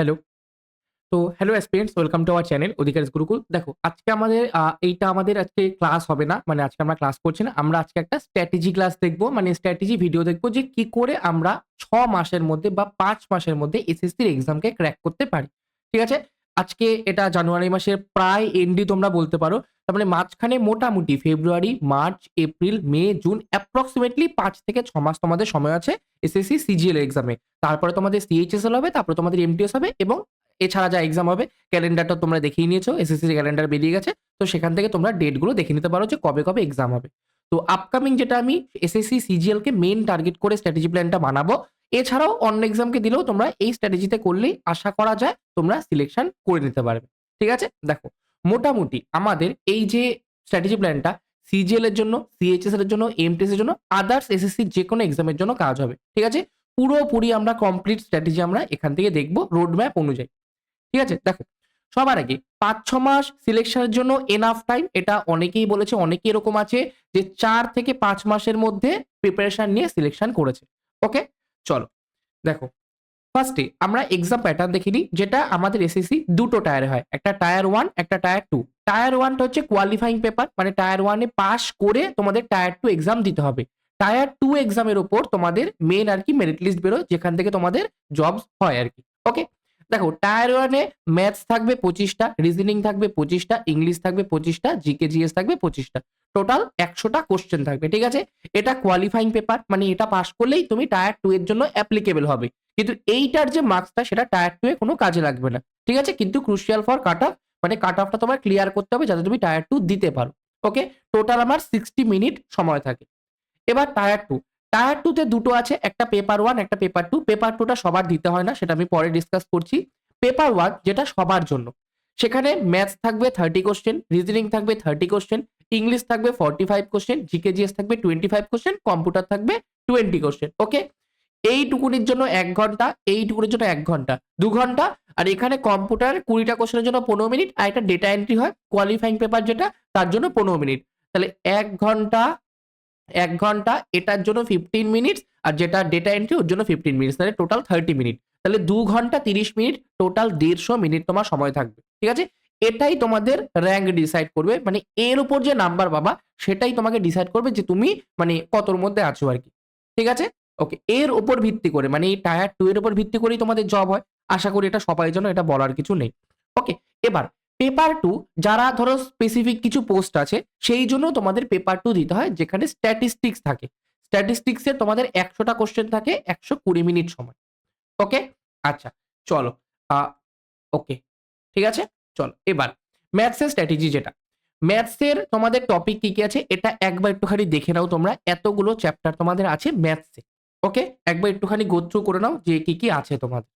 Hello. তো hello aspirants welcome to our channel Adhikar Gurukul. দেখো, আজকে আমাদের এইটা আমাদের আজকে ক্লাস হবে না। মানে আজকে আমরা ক্লাস করছি না। আমরা আজকে একটা স্ট্র্যাটেজি ক্লাস দেখব মানে স্ট্র্যাটেজি ভিডিও দেখব যে কি করে আমরা ছ মাসের মধ্যে বা পাঁচ মাসের মধ্যে এসএসসির এক্সামকে ক্র্যাক করতে পারি। ঠিক আছে? আজকে এটা জানুয়ারি মাসের প্রায় এন্ডই তোমরা বলতে পারো। তার মানে মাঝখানে মোটামুটি February, March, April, May, June approximately পাঁচ থেকে ছ মাস তোমাদের সময় আছে এসএসসি সিজিএল এক্সামে। তারপরে তোমাদের সিএইচএসএল হবে, তারপরে তোমাদের এমটিএস হবে এবং এছাড়া যা এক্সাম হবে ক্যালেন্ডারটা তোমরা দেখিয়ে নিয়েছো। এসএসসির ক্যালেন্ডার বেরিয়ে গেছে। তো সেখান থেকে তোমরা ডেটগুলো দেখে নিতে পারো যে কবে, কবে এক্সাম হবে। তো আপকামিং যেটা আমি এসএসসি সিজিএলকে মেইন টার্গেট করে স্ট্র্যাটেজি প্ল্যানটা বানাবো। এছাড়াও অন্য এক্সামকে দিলেও তোমরা এই স্ট্র্যাটেজিতে করলেই আশা করা যায় তোমরা সিলেকশন করে নিতে পারবে। ঠিক আছে? দেখো মোটামুটি আমাদের এই যে স্ট্র্যাটেজি প্ল্যানটা সিজিএল এর জন্য, সিএইচএস এর জন্য, এমটিএস এর জন্য, আদার্স এসএসসির যেকোনো এক্সামের জন্য কাজ হবে। ঠিক আছে? পুরোপুরি আমরা কমপ্লিট স্ট্র্যাটেজি আমরা এখান থেকে দেখব রোড ম্যাপ অনুযায়ী। ঠিক আছে? দেখো সবার আগে ৫-৬ মাস সিলেকশনের জন্য এনাফ টাইম এটা অনেকেই বলেছে, অনেকেই এরকম আছে যে চার থেকে পাঁচ মাসের মধ্যে প্রিপারেশন নিয়ে সিলেকশন করেছে। ওকে? চলো। দেখো ফার্স্টে আমরা এক্সাম প্যাটার্ন দেখে নিই, যেটা আমাদের এসএসসি দুটো টায়ারে হয়। একটা টায়ার ওয়ান একটা টায়ার টু টায়ার ওয়ানটা হচ্ছে কোয়ালিফাইং পেপার মানে টায়ার 1 এ পাস করে তোমাদের টায়ার টু এক্সাম দিতে হবে। টায়ার টু এক্সামের ওপর তোমাদের মেন আর কি মেরিট লিস্ট বেরোয়, যেখান থেকে তোমাদের জবস হয় আর কি ওকে? দেখো টায়ার ওয়ানে ম্যাথস থাকবে ২৫ টা, রিজনিং থাকবে পঁচিশটা ইংলিশ থাকবে ২৫ টা, জিকে জিএস থাকবে পঁচিশটা টোটাল ১০০ টা কোয়েশ্চেন থাকবে। ঠিক আছে? এটা কোয়ালিফাইং পেপার মানে এটা পাস করলেই তুমি টায়ার টু এর জন্য অ্যাপ্লিকেবল হবে। কিন্তু এইটার যে মার্কসটা সেটা টায়ার 2 এ কোনো কাজে লাগবে না। ঠিক আছে? কিন্তু ক্রুশিয়াল ফর কাট অফ মানে কাট অফটা তোমার ক্লিয়ার করতে হবে যাতে তুমি টায়ার টু দিতে পারো। ওকে? টোটাল আমার 60 মিনিট সময় থাকে। এবার টায়ার 2 টায়ার 2 তে দুটো আছে একটা পেপার ওয়ান একটা পেপার টু পেপার টুটা সবার দিতে হয় না সেটা আমি পরে ডিসকাস করছি। পেপার ওয়ান যেটা সবার জন্য। সেখানে ম্যাথস থাকবে 30 কোয়েশ্চেন, রিজনিং থাকবে থার্টি কোশ্চেন ইংলিশ থাকবে 45 কোয়েশ্চেন, জিকে জিএস থাকবে টোয়েন্টি ফাইভ কোশ্চেন কম্পিউটার থাকবে 20 কোয়েশ্চেন। ওকে? এইটুকুনির জন্য এক ঘণ্টা, এইটুকুনির জন্য এক ঘণ্টা, দু ঘণ্টা আর এখানে কম্পিউটার ২০ টা কোয়েশ্চেনের জন্য ১৫ মিনিট আর একটা ডেটা এন্ট্রি হয় কোয়ালিফাইং পেপার যেটা তার জন্য ১৫ মিনিট। তাহলে এক ঘণ্টা, ১ ঘণ্টা, এটার জন্য 15 মিনিটস আর যেটা ডেটা এন্ট্রি ওর জন্য 15 মিনিটস তাহলে টোটাল 30 মিনিট। তাহলে দু ঘণ্টা ৩০ মিনিট টোটাল ১৫০ মিনিট তোমার সময় থাকবে। ঠিক আছে? এটাই তোমাদের র্যাঙ্ক ডিসাইড করবে। মানে এর উপর যে নাম্বার বাবা সেটাই তোমাকে ডিসাইড করবে যে তুমি মানে কতর মধ্যে আছো আর কি ঠিক আছে? ওকে। এর উপর ভিত্তি করে মানে এই টায়ার 2 এর উপর ভিত্তি করেই তোমাদের জব হয়। আশা করি এটা সবাই জানো, এটা বলার কিছু নেই। ওকে। এবার পেপার টু যারা ধরো স্পেসিফিক কিছু পোস্ট আছে সেই জন্য তোমাদের পেপার টু দিতে হয় যেখানে স্ট্যাটিস্টিক্স থাকে। স্ট্যাটিস্টিক্স তোমাদের একশোটা কোশ্চেন থাকে একশো কুড়ি মিনিট সময়। ওকে? আচ্ছা চলো। ওকে। ঠিক আছে? চলো। এবার ম্যাথসের স্ট্র্যাটেজি যেটা। ম্যাথসের তোমাদের টপিক কি, কি আছে এটা একবার একটুখানি দেখে নাও তোমরা। এতগুলো চ্যাপ্টার তোমাদের আছে ম্যাথসে ওকে? একবার একটুখানি গো থ্রু করে নাও যে কি, কি আছে তোমাদের।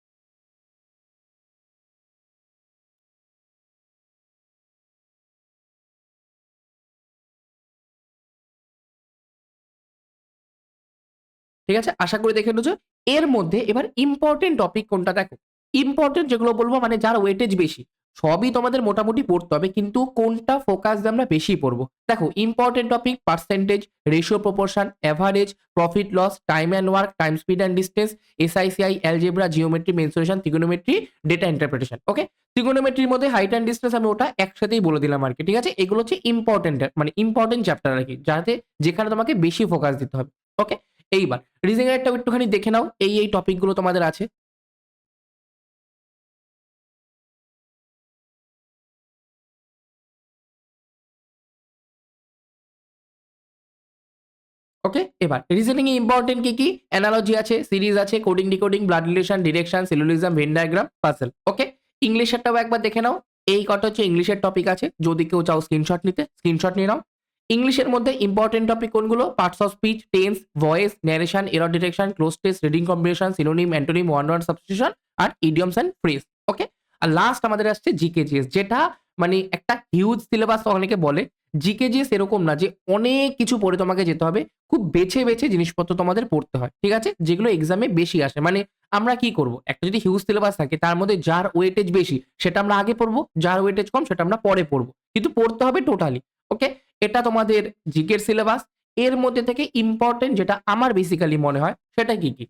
ঠিক আছে? আশা করি দেখে নিয়েছো। এর মধ্যে এবার ইম্পোর্টেন্ট টপিক কোনটা দেখো। ইম্পোর্টেন্ট যেগুলো বলব মানে যার ওয়েটেজ বেশি। সবই তোমাদের মোটামুটি পড়তে হবে কিন্তু কোনটা ফোকাস দিয়ে আমরা বেশি পড়ব। দেখো important topic percentage, ratio proportion, average, profit loss, time and work, time speed and distance, SI CI, algebra, geometry, mensuration, trigonometry, data interpretation. Okay? ট্রিগোনোমেট্রির মধ্যে হাইট অ্যান্ড ডিসট্যান্স আমি ওটা একসাথেই বলে দিলাম আর কি ঠিক আছে? এগুলো হচ্ছে ইম্পোর্টেন্ট মানে ইম্পোর্টেন্ট চ্যাপ্টার আর কি যাতে যেখানে তোমাকে বেশি ফোকাস দিতে হবে। ওকে? এইবার রিজনিং এরটাও একটুখানি দেখে নাও। এই, এই টপিকগুলো তোমাদের আছে। ওকে? এবার রিজনিং এ ইম্পোর্টেন্ট কি, কি? অ্যানালজি আছে, সিরিজ আছে, coding decoding, blood relation, direction, syllogism, Venn diagram, puzzle. Okay? ইংলিশেরটাও একবার দেখে নাও। এই কটা হচ্ছে ইংলিশের টপিক আছে। যদি কেউ চাও স্ক্রিনশট নিতে স্ক্রিনশট নিয়ে নাও। ইংলিশের মধ্যে ইম্পোর্টেন্ট টপিক কোনগুলো? Parts of speech, tense, voice, narration, error detection, cloze test, reading comprehension, synonym, antonym, one one substitution R idioms and phrase. Okay? আর লাস্ট আমাদের আসছে জিকে জিএস যেটা মানে একটা হিউজ সিলেবাস অনেকে বলে। জিকে জিএস এরকম না যে অনেক কিছু পড়ে তোমাকে যেতে হবে। খুব বেছে, বেছে জিনিসপত্র তোমাদের পড়তে হয়। ঠিক আছে? যেগুলো এক্সামে বেশি আসে। মানে আমরা কি করব? একটা যদি হিউজ সিলেবাস থাকে তার মধ্যে যার ওয়েটেজ বেশি সেটা আমরা আগে পড়ব। যার ওয়েটেজ কম সেটা আমরা পরে পড়ব। কিন্তু পড়তে হবে টোটালি। ওকে? এটা তোমাদের জিকের সিলেবাস। এর মধ্যে থেকে ইম্পোর্টেন্ট যেটা আমার বেসিক্যালি মনে হয় সেটা কি, কি?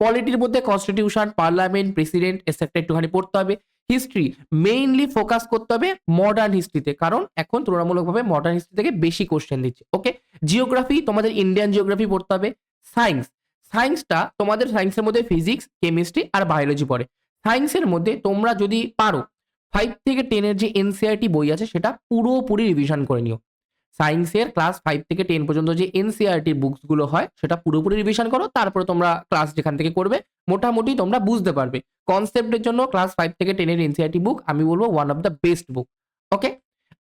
পলিটির মধ্যে কনস্টিটিউশন পার্লামেন্ট প্রেসিডেন্ট এসেট্রা একটুখানি পড়তে হবে। হিস্ট্রি মেইনলি ফোকাস করতে হবে মডার্ন হিস্ট্রিতে কারণ এখন তুলনামূলকভাবে মডার্ন হিস্ট্রি থেকে বেশি কোশ্চেন দিচ্ছে ওকে জিওগ্রাফি তোমাদের ইন্ডিয়ান জিওগ্রাফি পড়তে হবে। সায়েন্স সায়েন্সটা তোমাদের সায়েন্সের মধ্যে ফিজিক্স কেমিস্ট্রি আর বায়োলজি পড়ে। সায়েন্সের মধ্যে তোমরা যদি পারো ফাইভ থেকে টেনের যে এনসিআরটি বই আছে সেটা পুরোপুরি রিভিশন করে নিও। সায়েন্সের ক্লাস ফাইভ থেকে টেন পর্যন্ত যে এনসিআরটি বুকসগুলো হয়, সেটা পুরোপুরি রিভিশন করো, তারপরে তোমরা ক্লাস যেখান থেকে করবে, মোটামুটি তোমরা বুঝতে পারবে। কনসেপ্টের জন্য ক্লাস ফাইভ থেকে টেনের এনসিআরটি বুক আমি বলব one of the best book okay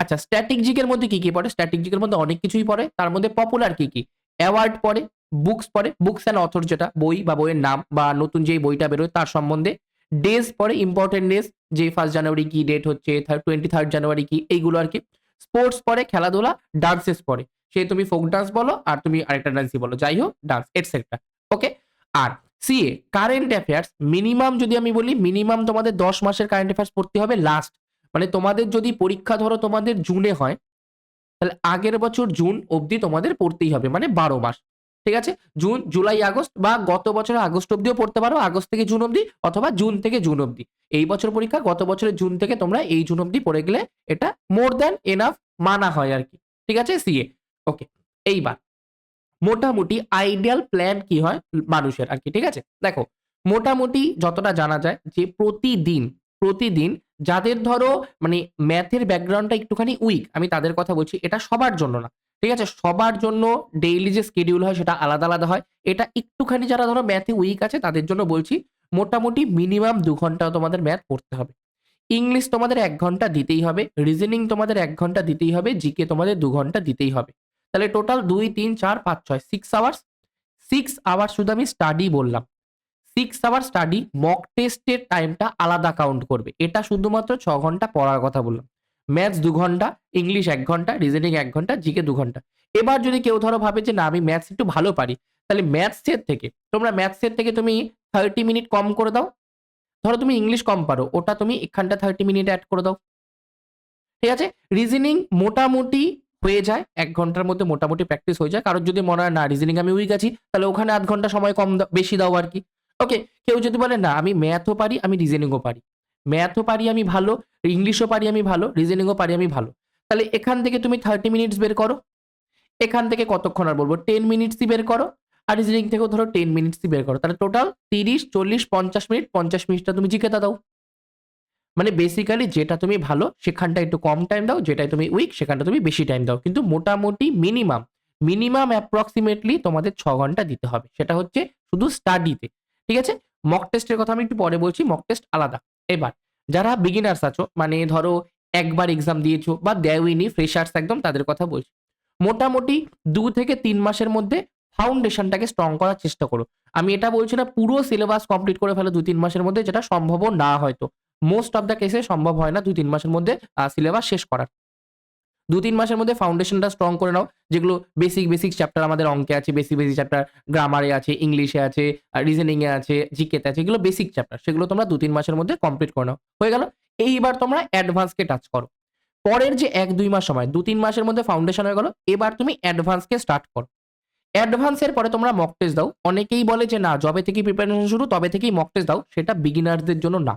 আচ্ছা স্ট্র্যাটেজিকের মধ্যে কি কি পড়ে? স্ট্র্যাটেজিকের মধ্যে অনেক কিছুই পড়ে, তার মধ্যে পপুলার কি কি? অ্যাওয়ার্ড পড়ে বুকস পড়ে বুকস অ্যান্ড অথর যেটা, বই বা বইয়ের নাম বা নতুন যেই বইটা বেরোয় তার সম্বন্ধে। ডেজ পরে ইম্পর্টেন্ট ডেজ যে ফার্স্ট জানুয়ারি কি ডেট হচ্ছে টোয়েন্টি থার্ড জানুয়ারি কি, এইগুলো আর কি। স্পোর্টস পরে খেলাধুলা ডান্সেস পরে সে তুমি ফোক ডান্স বলো আর তুমি আরেকটা ডান্সই বলো। যাই হোক dance etcetera okay R C A current affairs minimum যদি আমি বলি মিনিমাম তোমাদের দশ মাসের কারেন্ট অ্যাফেয়ার্স পড়তে হবে লাস্ট মানে তোমাদের যদি পরীক্ষা ধরো তোমাদের জুনে হয়, তাহলে আগের বছর জুন অবধি তোমাদের পড়তেই হবে মানে বারো মাস। ঠিক আছে? জুন, জুলাই, আগস্ট বা গত বছরের আগস্ট অব্দিও পড়তে পারো, আগস্ট থেকে জুন অবধি অথবা জুন থেকে জুন অবধি। এই বছর পরীক্ষা গত বছরের জুন থেকে তোমরা এই জুন অবধি পড়ে গেলে এটা মোর দ্যান এনাফ মানা হয় আর কি। ঠিক আছে? সিএ ওকে, এইবার। মোটামুটি আইডিয়াল প্ল্যান কি হয় মানুষের আর কি, ঠিক আছে? দেখো, মোটামুটি যতটা জানা যায় যে প্রতিদিন প্রতিদিন যাদের ধরো মানে ম্যাথের ব্যাকগ্রাউন্ডটা একটুখানি উইক আমি তাদের কথা বলছি, এটা সবার জন্য না। ঠিক আছে? সবার জন্য ডেইলি যে স্কেডিউল হয় সেটা আলাদা আলাদা হয়। এটা একটুখানি যারা ধরো ম্যাথে উইক আছে, তাদের জন্য বলছি মোটামুটি মিনিমাম দু ঘণ্টা তোমাদের ম্যাথ পড়তে হবে। ইংলিশ তোমাদের এক ঘণ্টা দিতেই হবে রিজনিং তোমাদের এক ঘণ্টা দিতেই হবে জিকে তোমাদের দু ঘণ্টা দিতেই হবে। তাহলে টোটাল দুই, তিন, চার, পাঁচ, ছয় সিক্স আওয়ার্স সিক্স আওয়ার্স শুধু আমি স্টাডি বললাম। সিক্স আওয়ার স্টাডি মক টেস্টের টাইমটা আলাদা কাউন্ট করবে। এটা শুধুমাত্র ছ ঘণ্টা পড়ার কথা বললাম। ম্যাথস দু ঘণ্টা ইংলিশ এক ঘণ্টা রিজনিং এক ঘণ্টা জিকে দু ঘণ্টা। এবার যদি কেউ ধরো ভাবে যে না, আমি ম্যাথস একটু ভালো পারি, তাহলে ম্যাথসের থেকে, তোমরা ম্যাথসের থেকে তুমি থার্টি মিনিট কম করে দাও। ধরো তুমি ইংলিশ কম পারো, ওটা তুমি এখানটা থার্টি মিনিট অ্যাড করে দাও। ঠিক আছে? রিজনিং মোটামুটি হয়ে যায়, এক ঘণ্টার মধ্যে মোটামুটি প্র্যাকটিস হয়ে যায়। কারোর যদি মনে হয় না রিজনিং আমি উইক আছি, তাহলে ওখানে আধ ঘণ্টা সময় কম বেশি দাও আর কি। ওকে কেউ যদি বলে না, আমি ম্যাথও পারি, আমি রিজনিংও পারি। ম্যাথও পারি আমি ভালো ইংলিশও পারি আমি ভালো রিজনিংও পারি আমি ভালো। তাহলে এখান থেকে তুমি থার্টি মিনিটস বের করো। এখান থেকে কতক্ষণ আর বলব? টেন মিনিটসই বের করো। আর রিজনিং থেকেও ধরো টেন মিনিটসই বের করো। তাহলে টোটাল তিরিশ, চল্লিশ, পঞ্চাশ মিনিট, পঞ্চাশ মিনিটটা তুমি জিকেতা দাও। মানে বেসিক্যালি যেটা তুমি ভালো, সেখানটা একটু কম টাইম দাও যেটাই তুমি উইক সেখানটা তুমি বেশি টাইম দাও। কিন্তু মোটামুটি মিনিমাম মিনিমাম অ্যাপ্রক্সিমেটলি তোমাদের ছ ঘণ্টা দিতে হবে। সেটা হচ্ছে শুধু স্টাডিতে ঠিক আছে? মক টেস্টের কথা আমি একটু পরে বলছি মক টেস্ট আলাদা। এবার, যারা বিগিনার্স আছো মানে ধরো একবার এক্সাম দিয়েছ বা দেওইনি ফ্রেশার্স একদম তাদের কথা বলছি। মোটামুটি দু থেকে তিন মাসের মধ্যে ফাউন্ডেশনটাকে স্ট্রং করার চেষ্টা করো। আমি এটা বলছি না, পুরো সিলেবাস কমপ্লিট করে ফেলো দু তিন মাসের মধ্যে, যেটা সম্ভব না হয়তো। মোস্ট অফ দ্য কেসে সম্ভব হয় না দু তিন মাসের মধ্যে সিলেবাস শেষ করার। দু তিন মাসের মধ্যে ফাউন্ডেশনটা স্ট্রং করে নাও, যেগুলো বেসিক বেসিক চ্যাপ্টার আমাদের অঙ্কে আছে বেসিক বেসিক চ্যাপ্টার গ্রামারে আছে ইংলিশে আছে রিজনিং এ আছে জিকেতে আছে, এগুলো বেসিক চ্যাপ্টার সেগুলো তোমরা দু তিন মাসের মধ্যে কমপ্লিট করে নাও। হয়ে গেল? এইবার তোমরা অ্যাডভান্সকে টাচ করো। পরের যে এক, দুই মাস সময় দু তিন মাসের মধ্যে ফাউন্ডেশন হয়ে গেল, এবার তুমি অ্যাডভান্সকে স্টার্ট করো। অ্যাডভান্সের পরে তোমরা মক টেস্ট দাও, অনেকেই বলে যে না জবে থেকে প্রিপারেশন শুরু, তবে থেকেই মক টেস্ট দাও, সেটা বিগিনার্সদের জন্য না।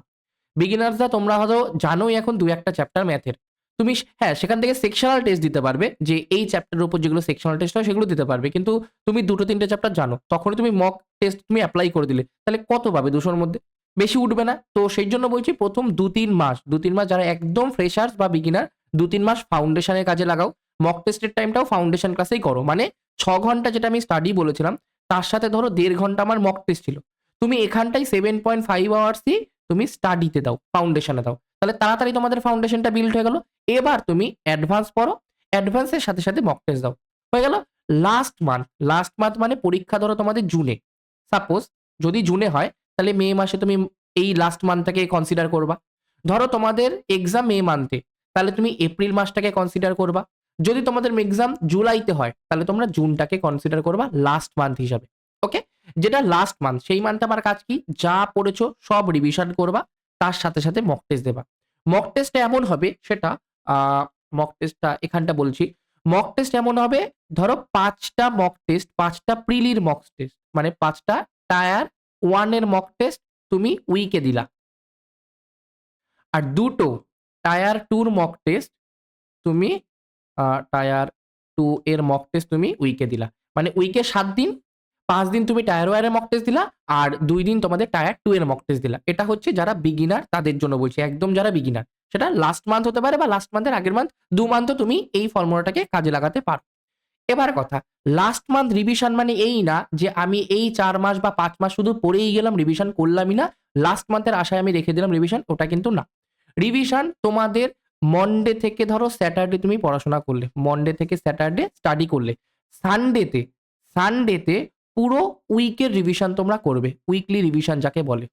বিগিনার্সরা তোমরা হয়তো জানোই এখন দু একটা চ্যাপ্টার ম্যাথের তুমি হ্যাঁ সেখান থেকে সেকশনাল টেস্ট দিতে পারবে, যে এই চ্যাপ্টারের উপর যেগুলো সেকশনাল টেস্ট হয়, সেগুলো দিতে পারবে। কিন্তু তুমি দুটো, তিনটে চ্যাপ্টার জানো, তখনই তুমি মক টেস্ট তুমি অ্যাপ্লাই করে দিলে। তাহলে কত পাবে দুশোর মধ্যে? বেশি উঠবে না। তো সেই জন্য বলছি, প্রথম দু তিন মাস দু তিন মাস যারা একদম ফ্রেশার্স বা বিগিনার দু তিন মাস ফাউন্ডেশনের কাজে লাগাও। মক টেস্টের টাইমটাও ফাউন্ডেশন ক্লাসেই করো। মানে ছ ঘণ্টা যেটা আমি স্টাডি বলেছিলাম, তার সাথে ধরো দেড় ঘণ্টা আমার মক টেস্ট ছিল। তুমি এখানটাই সেভেন পয়েন্ট ফাইভ আওয়ার্সই তুমি স্টাডিতে দাও ফাউন্ডেশনে দাও। তাহলে তাড়াতাড়ি তোমাদের ফাউন্ডেশনটা বিল্ড হয়ে গেল। এবার তুমি অ্যাডভান্স পড়ো অ্যাডভান্সের সাথে সাথে মক টেস্ট দাও। হয়ে গেল? লাস্ট মান্থ লাস্ট মান্থ মানে পরীক্ষা ধরো তোমাদের জুনে। সাপোজ যদি জুনে হয়, তাহলে মে মাসে তুমি এই লাস্ট মান্থটাকে কনসিডার করবা। ধরো তোমাদের এক্সাম মে মান্থে তাহলে তুমি এপ্রিল মাসটাকে কনসিডার করবা। যদি তোমাদের এক্সাম জুলাইতে হয়, তাহলে তোমরা জুনটাকে কনসিডার করবা লাস্ট মান্থ হিসাবে। ওকে যেটা লাস্ট মান্থ সেই মান্থে আমার কাজ কি? যা পড়েছো সব রিভিশন করবা। তার সাথে সাথে মক টেস্ট দেবা। মক টেস্টটা এমন হবে, সেটা মক টেস্টটা এখানটা বলছি। মক টেস্ট এমন হবে, ধরো পাঁচটা মক টেস্ট পাঁচটা প্রিলির মক টেস্ট মানে পাঁচটা টায়ার ওয়ানের মক টেস্ট তুমি উইকে দিলা। আর দুটো টায়ার টুর মক টেস্ট তুমি টায়ার টু এর মক টেস্ট তুমি উইকে দিলা। মানে উইকে সাত দিন পাঁচ দিন তুমি টায়ার ওয়ারের মক টেস্ট দিলা, আর দুই দিন তোমাদের টায়ার টু এর মক টেস্ট দিলা। এটা হচ্ছে যারা বিগিনার তাদের জন্য বলছি, একদম যারা বিগিনার সেটা লাস্ট মান্থ হতে পারে বা লাস্ট মান্থের আগের মান্থ দু মান্থ তুমি এই ফর্মুলাটাকে কাজে লাগাতে পারো। এবার কথা লাস্ট মান্থ রিভিশন মানে এই না যে আমি এই চার মাস বা পাঁচ মাস শুধু পড়েই গেলাম রিভিশন করলামই না লাস্ট মান্থের আশায় আমি রেখে দিলাম রিভিশন ওটা কিন্তু না। রিভিশন তোমাদের মন্ডে থেকে ধরো স্যাটারডে তুমি পড়াশোনা করলে মন্ডে থেকে স্যাটারডে স্টাডি করলে সানডেতে সানডেতে পুরো উইকের রিভিশন তোমরা করবে উইকলি রিভিশন যাকে বলে।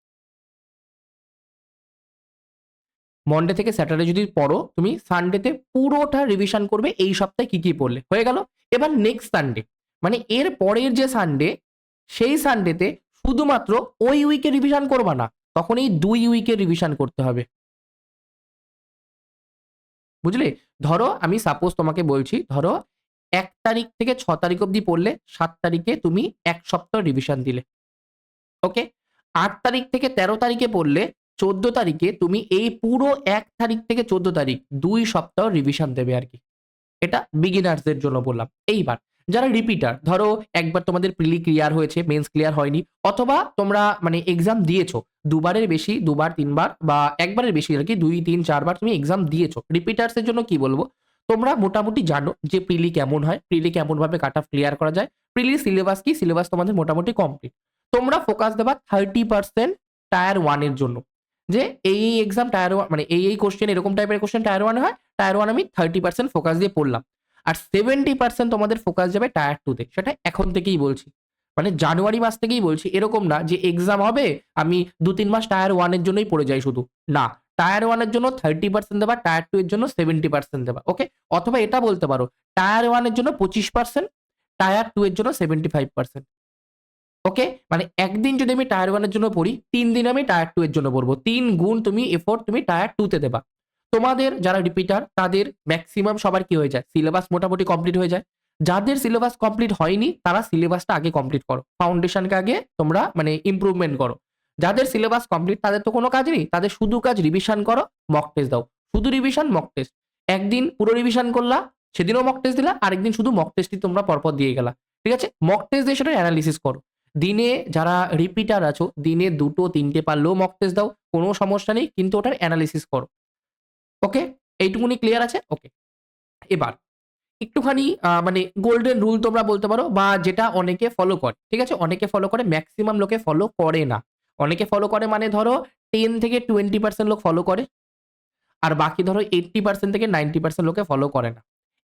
মন্ডে থেকে স্যাটারডে যদি পড়ো, তুমি সানডেতে পুরোটা রিভিশন করবে, এই সপ্তাহে কি কি পড়লে, হয়ে গেল? এবার নেক্সট সানডে মানে এর পরের যে সানডে সেই সানডেতে শুধুমাত্র ওই উইকে রিভিশন করবা না তখন এই দুই উইকের রিভিশন করতে হবে। বুঝলে? ধরো, আমি সাপোজ তোমাকে বলছি, ধরো এক তারিখ থেকে ছ তারিখ অবধি পড়লে সাত তারিখে তুমি এক সপ্তাহ রিভিশন দিলে। ওকে আট তারিখ থেকে তেরো তারিখে পড়লে চোদ্দ তারিখে তুমি এই পুরো এক তারিখ থেকে চোদ্দ তারিখ দুই সপ্তাহ রিভিশন দেবে আর কি। এটা বিগিনার্সদের জন্য বললাম। এইবার যারা রিপিটার ধরো একবার তোমাদের প্রিলি ক্লিয়ার হয়েছে মেন্স ক্লিয়ার হয়নি, অথবা তোমরা মানে এক্সাম দিয়েছ, দুবারের বেশি, দুবার, তিনবার বা একবারের বেশি আর কি দুই, তিন, চারবার তুমি এক্সাম দিয়েছ। রিপিটার্সের জন্য কি বলব? তোমরা মোটামুটি জানো যে প্রিলি কেমন হয়, প্রিলি কেমন ভাবে কাট অফ ক্লিয়ার করা যায় প্রিলি সিলেবাস কি? সিলেবাস তোমাদের মোটামুটি কমপ্লিট তোমরা ফোকাস দেবা থার্টি পার্সেন্ট টায়ার ওয়ানের জন্য। যে এই এই এক্সাম টায়ার ওয়ান মানে এই এই কোশ্চেন এরকম টাইপের কোশ্চেন টায়ার ওয়ান হয় টায়ার ওয়ান আমি থার্টি পার্সেন্ট ফোকাস দিয়ে পড়লাম। আর সেভেন্টি পার্সেন্ট তোমাদের ফোকাস যাবে টায়ার টুতে সেটা এখন থেকেই বলছি। মানে জানুয়ারি মাস থেকেই বলছি। এরকম না যে এক্সাম হবে, আমি দু তিন মাস টায়ার ওয়ানের জন্যই পড়ে যাই শুধু। না। টায়ার ওয়ানের জন্য থার্টি পার্সেন্ট দেবা, টায়ার টু এর জন্য সেভেন্টি পার্সেন্ট দেবা ওকে অথবা এটা বলতে পারো, টায়ার ওয়ানের জন্য পঁচিশ পার্সেন্ট টায়ার টু এর জন্য সেভেন্টি ফাইভ পার্সেন্ট ওকে মানে একদিন যদি আমি টায়ার ওয়ানের জন্য পড়ি, তিন দিন আমি টায়ার টু এর জন্য পড়ব, তিন গুণ তুমি এফোর্ট তুমি টায়ার টুতে দেবা। তোমাদের যারা রিপিটার তাদের ম্যাক্সিমাম সবার কি হয়ে যায়? সিলেবাস মোটামুটি কমপ্লিট হয়ে যায়। যাদের সিলেবাস কমপ্লিট হয়নি, তারা সিলেবাসটা আগে কমপ্লিট করো। ফাউন্ডেশনকে আগে তোমরা মানে ইমপ্রুভমেন্ট করো। যাদের সিলেবাস কমপ্লিট তাদের তো কোনো কাজ নেই। তাদের শুধু কাজ রিভিশন করো মক টেস্ট দাও। শুধু রিভিশন মক টেস্ট একদিন পুরো রিভিশন করলা, সেদিনও মক টেস্ট দিলা, আরেকদিন শুধু মক টেস্টই তোমরা পরপর দিয়ে গেলা। ঠিক আছে? মক টেস্ট দিয়ে সেটা অ্যানালিসিস করো। দিনে যারা রিপিটার আছো, দিনে দুটো, তিনটে পারলেও মক টেস্ট দাও, কোনো সমস্যা নেই, কিন্তু ওটার অ্যানালিসিস করো। ওকে এইটুকুনি ক্লিয়ার আছে? ওকে এবার, একটুখানি মানে গোল্ডেন রুল তোমরা বলতে পারো, বা যেটা অনেকে ফলো করে। ঠিক আছে? অনেকে ফলো করে ম্যাক্সিমাম লোকে ফলো করে না। অনেকে ফলো করে মানে ধরো টেন থেকে টোয়েন্টি পার্সেন্ট লোক ফলো করে। আর বাকি ধরো এইট্টি পার্সেন্ট থেকে নাইনটি পার্সেন্ট লোকে ফলো করে না।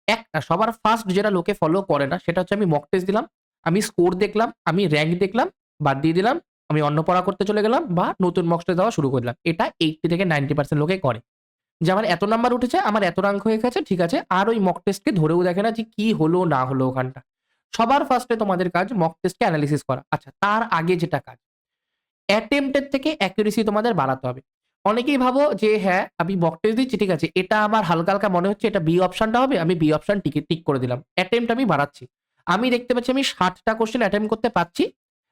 একটা, সবার ফার্স্ট যেটা লোকে ফলো করে না, সেটা হচ্ছে আমি মক টেস্ট দিলাম, আমি স্কোর দেখলাম, আমি র্যাঙ্ক দেখলাম, বাদ দিয়ে দিলাম, আমি অন্য পড়া করতে চলে গেলাম বা নতুন মক টেস্ট দেওয়া শুরু করলাম। এটা এইটটি থেকে নাইনটি পার্সেন্ট লোকে করে। যে আমার এত নাম্বার উঠেছে, আমার এত র্যাঙ্ক হয়ে গেছে, ঠিক আছে, আর ওই মক টেস্টকে ধরেও দেখে না যে কি হলো, না হলো ওখানটা। সবার ফার্স্টে তোমাদের কাজ মক টেস্টকে অ্যানালিসিস করা। আচ্ছা তার আগে যেটা কাজ অ্যাটেম্পটের থেকে অ্যাকুরেসি তোমাদের বাড়াতে হবে। অনেকেই ভাবো যে হ্যাঁ আমি মক টেস্ট দিচ্ছি, ঠিক আছে, এটা আমার হালকা হালকা মনে হচ্ছে, এটা বি অপশনটা হবে, আমি বি অপশন টিকে টিক করে দিলাম। অ্যাটেম্পট আমি বাড়াচ্ছি। আমি দেখতে পাচ্ছি আমি ষাটটা কোশ্চেন অ্যাটেম্প করতে পারছি।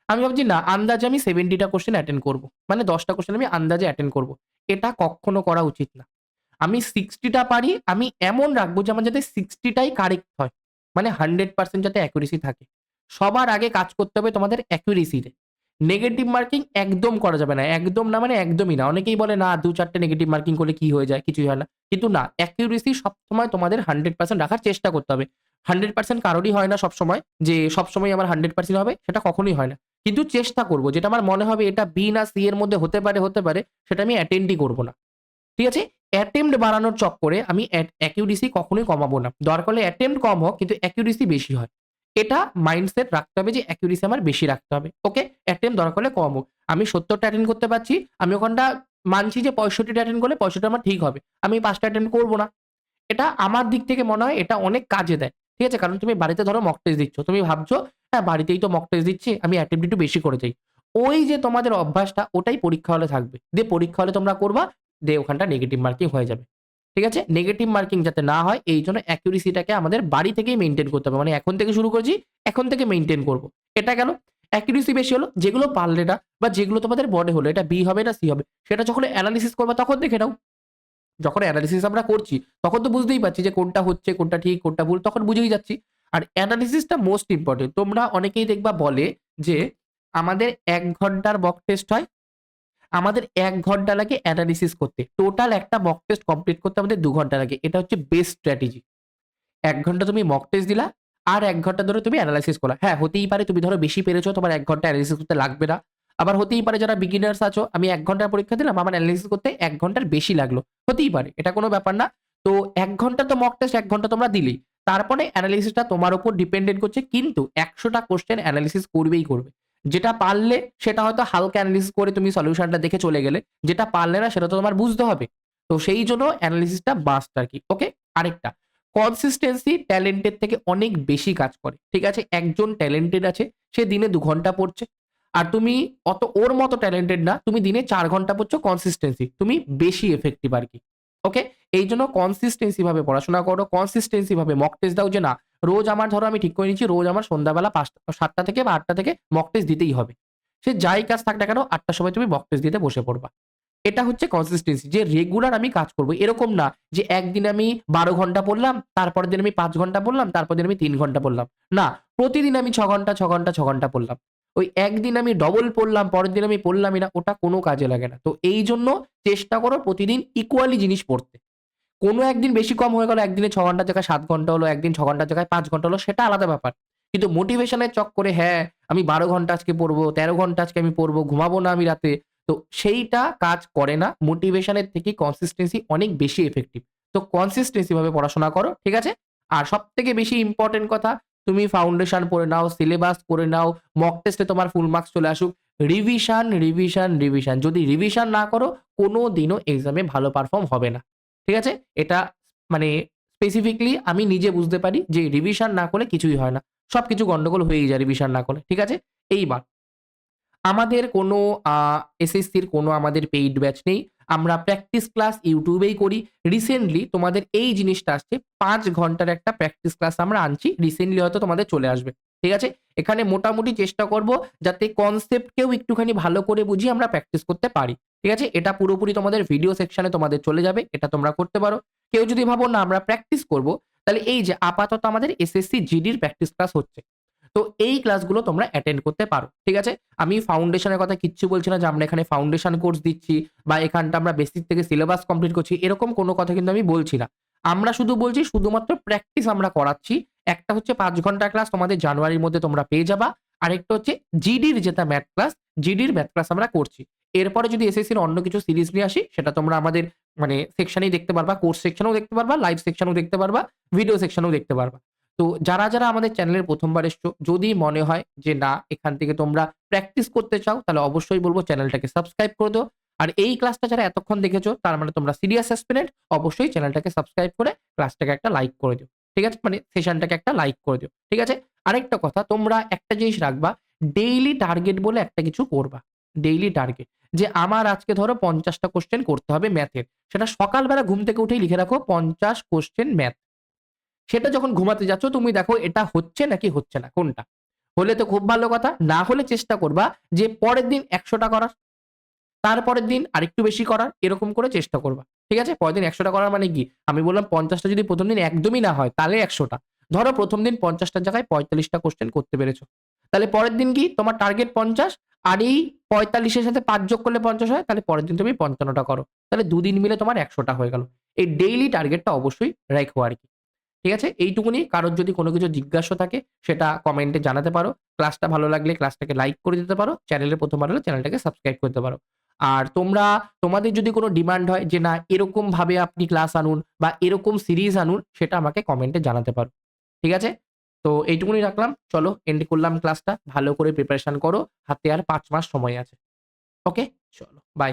আমি ভাবছি, না, আন্দাজে আমি সেভেন্টিটা কোশ্চেন অ্যাটেন্ড করব। মানে দশটা কোশ্চেন আমি আন্দাজে অ্যাটেন্ড করব। এটা কখনো করা উচিত না। আমি সিক্সটিটা পারি, আমি এমন রাখব যে, আমার যাতে সিক্সটিটাই কারেক্ট হয়। মানে হান্ড্রেড পার্সেন্ট যাতে অ্যাকুরেসি থাকে। সবার আগে কাজ করতে হবে তোমাদের অ্যাকুরেসিতে নেগেটিভ মার্কিং একদম করা যাবে না, একদম না মানে একদমই না। অনেকেই বলে, না, দু চারটে নেগেটিভ মার্কিং করলে কি হয়ে যায়? কিছুই হয় না। কিন্তু না অ্যাকিউরেসি সবসময় তোমাদের হান্ড্রেড পার্সেন্ট রাখার চেষ্টা করতে হবে। হান্ড্রেড পার্সেন্ট কারোরই হয় না সবসময়, যে সবসময় আমার হান্ড্রেড পার্সেন্ট হবে, সেটা কখনোই হয় না। কিন্তু চেষ্টা করব, যেটা আমার মনে হবে এটা বি না সি এর মধ্যে হতে পারে হতে পারে, সেটা আমি অ্যাটেন্ডই করব না। ঠিক আছে? অ্যাটেম্পট বাড়ানোর চক্করে আমি অ্যাকিউরেসি কখনোই কমাবো না। দরকার হলে অ্যাটেম্পট কম হোক, কিন্তু অ্যাকিউরেসি বেশি হয়। এটা মাইন্ডসেট রাখতে হবে যে অ্যাকিউরেসি আমার বেশি রাখতে হবে। ওকে অ্যাটেম্প দরকার হলে কম হোক। আমি সত্তরটা অ্যাটেন্ড করতে পারছি, আমি ওখানটা মানছি যে পঁয়ষট্টিটা অ্যাটেন্ড করলে পঁয়ষট্টি আমার ঠিক হবে। আমি পাঁচটা অ্যাটেন্ড করব না। এটা আমার দিক থেকে মনে হয় এটা অনেক কাজে দেয়। ঠিক আছে? কারণ তুমি বাড়িতে ধরো মক টেস্ট দিচ্ছ। তুমি ভাবছ হ্যাঁ বাড়িতেই তো মক টেস্ট দিচ্ছি, আমি অ্যাটেম্প একটু বেশি করে যাই ওই যে তোমাদের অভ্যাসটা, ওটাই পরীক্ষা হলে থাকবে। দিয়ে পরীক্ষা হলে তোমরা করবা, দিয়ে ওখানটা নেগেটিভ মার্কিং হয়ে যাবে। ঠিক আছে? নেগেটিভ মার্কিং যাতে না হয়, এই জন্য অ্যাকিউরেসিটাকে আমাদের বাড়ি থেকেই মেনটেন করতে হবে। মানে এখন থেকে শুরু করছি, এখন থেকে মেনটেন করব। এটা কেন? অ্যাকিউরেসি বেশি হলো, যেগুলো পারলে না, বা যেগুলো তোমাদের মনে হলো, এটা বি হবে না সি হবে। সেটা যখন অ্যানালিসিস করবে, তখন দেখে নাও। যখন অ্যানালিসিস আমরা করছি, তখন তো বুঝতেই পারছি যে কোনটা হচ্ছে, কোনটা ঠিক, কোনটা ভুল, তখন বুঝেই যাচ্ছি। আর অ্যানালিসিসটা মোস্ট ইম্পর্টেন্ট তোমরা অনেকেই দেখবা বলে যে আমাদের এক ঘণ্টার মক টেস্ট হয় আমাদের এক ঘণ্টা লাগে অ্যানালিসিস করতে। টোটাল একটা মক টেস্ট কমপ্লিট করতে আমাদের দু ঘণ্টা লাগে। এটা হচ্ছে বেস্ট স্ট্র্যাটেজি এক ঘণ্টা তুমি মক টেস্ট দিলা, আর এক ঘণ্টা ধরে তুমি অ্যানালাইসিস করলা। হ্যাঁ হতেই পারে তুমি ধরো বেশি পেরেছ, তোমার এক ঘণ্টা অ্যানালিসিস করতে লাগবে না। আবার হতেই পারে যারা বিগিনার্স আছো, আমি এক ঘণ্টার পরীক্ষা দিলাম, আমার অ্যানালিসিস করতে এক ঘণ্টার বেশি লাগল। হতেই পারে, এটা কোনো ব্যাপার না। তো এক ঘণ্টা তো মক টেস্ট এক ঘণ্টা তোমরা দিলেই। তারপরে অ্যানালিসিসটা তোমার উপর ডিপেন্ডেন্ট করছে, কিন্তু একশোটা কোশ্চেন অ্যানালিসিস করবেই করবে। যেটা পারলে সেটা হয়তো হালকা অ্যানালিসিস করে তুমি সলিউশনটা দেখে চলে গেলে, যেটা পারলে না সেটা তো তোমার বুঝতে হবে। তো সেই জন্য অ্যানালিসিসটা বাস্ট আর কি ওকে আরেকটা কনসিস্টেন্সি ট্যালেন্টের থেকে অনেক বেশি কাজ করে, ঠিক আছে? একজন ট্যালেন্টেড আছে, সে দিনে দু ঘণ্টা পড়ছে, আর তুমি অত, ওর মতো ট্যালেন্টেড না, তুমি দিনে চার ঘণ্টা পড়ছো কনসিস্টেন্সি তুমি বেশি এফেক্টিভ আর কি। ওকে এই জন্য কনসিস্টেন্সি ভাবে পড়াশোনা করো কনসিস্টেন্সি ভাবে মক টেস্ট দাও যে না, রোজ আমার ধরো আমি ঠিক করে নিচ্ছি, রোজ আমার সন্ধ্যাবেলা পাঁচটা, সাতটা থেকে বা আটটা থেকে মক টেস্ট দিতেই হবে। সে যাই কাজ থাক না কেন, আটটার সময় তুমি মক টেস্ট দিতে বসে পড়বা। এটা হচ্ছে কনসিস্টেন্সি যে রেগুলার আমি কাজ করব, এরকম না যে একদিন আমি বারো ঘণ্টা পড়লাম তারপর দিন আমি পাঁচ ঘণ্টা পড়লাম তারপর দিন আমি তিন ঘণ্টা পড়লাম। না, প্রতিদিন আমি ছ ঘণ্টা ছ ঘণ্টা ছ ঘণ্টা পড়লাম। ওই একদিন আমি ডবল পড়লাম, পরের দিন আমি পড়লামই না, ওটা কোনো কাজে লাগে না। তো এই জন্য চেষ্টা করো প্রতিদিন ইকুয়ালি জিনিস পড়তে। কোনো একদিন বেশি কম হয়ে গেল, একদিনে ছ ঘণ্টার জায়গায় সাত ঘণ্টা হলো, একদিন ছ ঘণ্টার জায়গায় পাঁচ ঘণ্টা হলো, সেটা আলাদা ব্যাপার। কিন্তু মোটিভেশনের চক করে হ্যাঁ আমি বারো ঘণ্টা আজকে পড়ব, তেরো ঘণ্টা আজকে আমি পড়ব, ঘুমাবো না আমি রাতে, তো সেইটা কাজ করে না। মোটিভেশনের থেকে কনসিস্টেন্সি অনেক বেশি এফেক্টিভ তো কনসিস্টেন্সি ভাবে পড়াশোনা করো, ঠিক আছে? আর সব থেকে বেশি ইম্পর্টেন্ট কথা তুমি ফাউন্ডেশন পড়ে নাও সিলেবাস করে নাও মক টেস্টে তোমার ফুল মার্কস চলে আসুক। রিভিশন রিভিশন রিভিশন যদি রিভিশন না করো কোনো দিনও এক্সামে ভালো পারফর্ম হবে না। ঠিক আছে? এটা মানে স্পেসিফিকলি আমি নিজে বুঝতে পারি যে রিভিশন না করলে কিছুই হয় না। সব কিছু গন্ডগোল হয়েই যায় রিভিশন না করলে। ঠিক আছে? এইবার, আমাদের কোনো এসএসসির কোনো আমাদের পেইড ব্যাচ নেই। আমরা প্র্যাকটিস ক্লাস ইউটিউবেই করি। রিসেন্টলি তোমাদের এই জিনিসটা আসছে, পাঁচ ঘণ্টার একটা প্র্যাকটিস ক্লাস আমরা আনছি। রিসেন্টলি হয়তো তোমাদের চলে আসবে। ঠিক আছে? এখানে মোটামুটি চেষ্টা করব যাতে কনসেপ্টকেও একটুখানি ভালো করে বুঝি আমরা প্র্যাকটিস করতে পারি। ঠিক আছে? এটা পুরোপুরি তোমাদের ভিডিও সেকশনে তোমাদের চলে যাবে। এটা তোমরা করতে পারো। কেউ যদি ভাবো না আমরা প্র্যাকটিস করব, তাহলে এই যে আপাতত আমাদের এসএসসি জিডির প্র্যাকটিস ক্লাস হচ্ছে। তো এই ক্লাসগুলো তোমরা অ্যাটেন্ড করতে পারো, ঠিক আছে? আমি ফাউন্ডেশনের কথা কিচ্ছু বলছি না যে আমরা এখানে ফাউন্ডেশন কোর্স দিচ্ছি বা এখানটা আমরা বেসিক থেকে সিলেবাস কমপ্লিট করছি, এরকম কোনো কথা কিন্তু আমি বলছি না। আমরা শুধু বলছি শুধুমাত্র প্র্যাকটিস আমরা করাচ্ছি। একটা হচ্ছে পাঁচ ঘণ্টা ক্লাস তোমাদের জানুয়ারির মধ্যে তোমরা পেয়ে যাবা। আরেকটা হচ্ছে জিডির যেটা ম্যাথ ক্লাস জিডির ম্যাথ ক্লাস আমরা করছি। এরপরে যদি এসএসসির অন্য কিছু সিরিজ নিয়ে আসি, সেটা তোমরা আমাদের মানে সেকশনেই দেখতে পারবা কোর্স সেকশনেও দেখতে পারবা লাইভ সেকশনেও দেখতে পারবা ভিডিও সেকশনেও দেখতে পারবা। তো যারা যারা আমাদের চ্যানেলের প্রথমবার এসছো, যদি মনে হয় যে না, এখান থেকে তোমরা প্র্যাকটিস করতে চাও, তাহলে অবশ্যই বলব চ্যানেলটাকে সাবস্ক্রাইব করে দাও। আর এই ক্লাসটা যারা এতক্ষণ দেখেছ, তার মানে তোমরা সিরিয়াস অ্যাসপিরেন্ট অবশ্যই চ্যানেলটাকে সাবস্ক্রাইব করে ক্লাসটাকে একটা লাইক করে দিও। ঠিক আছে? মানে সেশনটাকে একটা লাইক করে দিও। ঠিক আছে? আরেকটা কথা, তোমরা একটা জিনিস রাখবা ডেইলি টার্গেট বলে একটা কিছু করবা। ডেইলি টার্গেট যে আমার আজকে ধরো পঞ্চাশটা কোশ্চেন করতে হবে ম্যাথের সেটা সকালবেলা ঘুম থেকে উঠেই লিখে রাখো পঞ্চাশ কোশ্চেন ম্যাথ সেটা যখন ঘুমাতে যাচ্ছ, তুমি দেখো এটা হচ্ছে নাকি হচ্ছে না, কোনটা? হলে তো খুব ভালো কথা, না হলে চেষ্টা করবা যে পরের দিন একশোটা করার, তারপরের দিন আরেকটু বেশি করার, এরকম করে চেষ্টা করবা, ঠিক আছে? পরের দিন একশোটা করার মানে কি? আমি বললাম পঞ্চাশটা যদি প্রথম দিন একদমই না হয়, তাহলে একশোটা। ধরো প্রথম দিন পঞ্চাশটার জায়গায় পঁয়তাল্লিশটা কোশ্চেন করতে পেরেছ। তাহলে পরের দিন কি? তোমার টার্গেট পঞ্চাশ, আর এই পঁয়তাল্লিশের সাথে পাঁচ যোগ করলে পঞ্চাশ হয়, তাহলে পরের দিন তুমি পঞ্চান্নটা করো। তাহলে দুদিন মিলে তোমার একশোটা হয়ে গেল। এই ডেইলি টার্গেটটা অবশ্যই রেখো আর কি। ঠিক আছে? এইটুকুনি। কারোর যদি কোনো কিছু জিজ্ঞাসা থাকে, সেটা কমেন্টে জানাতে পারো। ক্লাসটা ভালো লাগলে ক্লাসটাকে লাইক করে দিতে পারো। চ্যানেলে প্রথমবার হলে চ্যানেলটাকে সাবস্ক্রাইব করতে পারো। আর তোমরা, তোমাদের যদি কোনো ডিমান্ড হয় যে, না এরকম ভাবে আপনি ক্লাস আনুন বা এরকম সিরিজ আনুন, সেটা আমাকে কমেন্টে জানাতে পারো। ঠিক আছে? তো এইটুকুনি রাখলাম। চলো এন্ড করলাম ক্লাসটা ভালো করে প্রিপারেশন করো। হাতে আর পাঁচ মাস সময় আছে। ওকে চলো বাই